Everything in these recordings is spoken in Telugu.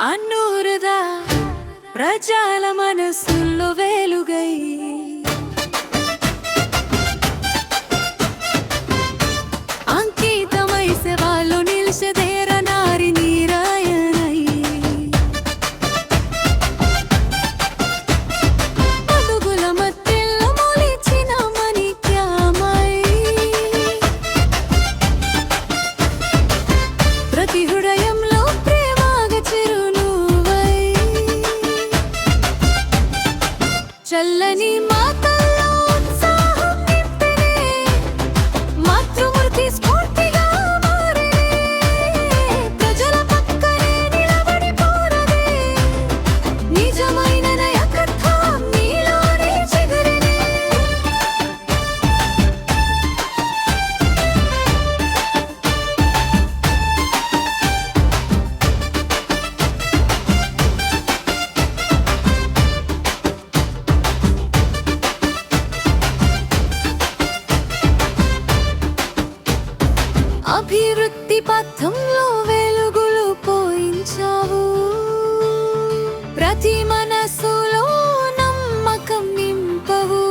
అన్నూరుదా? ప్రజల మనసుల్లో వేలుగై माता అభివృద్ధి పథంలో వెలుగులు పోయించావు. ప్రతి మనసులో నమ్మకం నింపవు.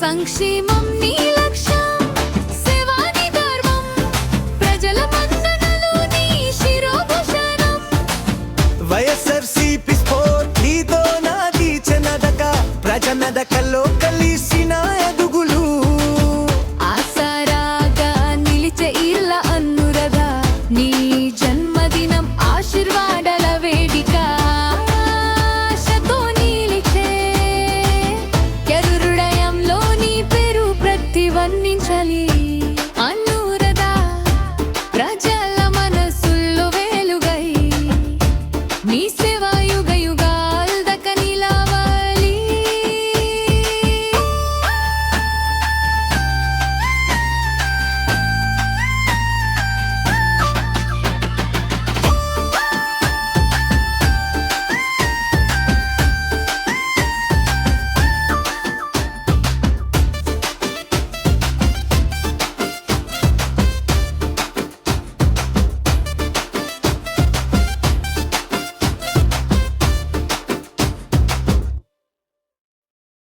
సంక్షేమం నీ వైఎస్ఆర్సీపీ స్పోర్ట్ నీతో నాది కలిసిన ఎదు Please